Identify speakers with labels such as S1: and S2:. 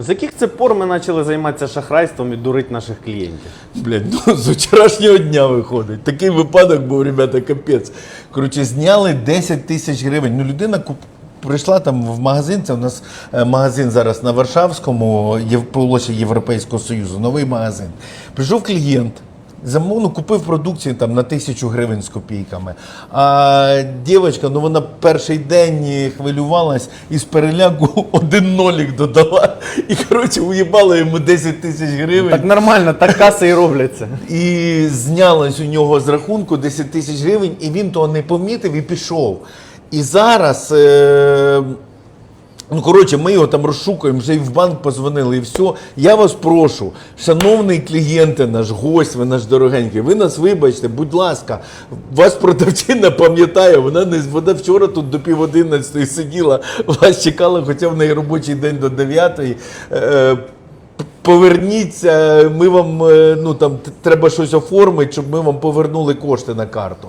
S1: З яких це пор ми почали займатися шахрайством і дурити наших клієнтів?
S2: Блядь, ну з вчорашнього дня виходить. Такий випадок був, ребята, капець. Коротше, зняли 10 тисяч гривень. Ну, людина куп... прийшла там в магазин. Це у нас е, магазин зараз на Варшавському, є в площі Європейського Союзу, новий магазин. Прийшов клієнт. Замовно купив продукцію там на тисячу гривень з копійками. А дівчинка, ну вона перший день хвилювалась і з переляку один нолік додала. І коротше уїбала йому 10 тисяч гривень.
S1: Так нормально, так каси і робляться.
S2: І знялось у нього з рахунку 10 тисяч гривень, і він того не помітив і пішов. І зараз. Е- Ну, коротше, ми його там розшукуємо, вже і в банк позвонили, і все. Я вас прошу, шановний клієнте, наш гость, ви наш дорогенький, ви нас вибачте, будь ласка, вас продавчина пам'ятає, вона не вона вчора тут до пів одинадцятої сиділа, вас чекала, хоча в неї робочий день до дев'ятої. Е, Поверніться, ми вам е, ну там треба щось оформити, щоб ми вам повернули кошти на карту.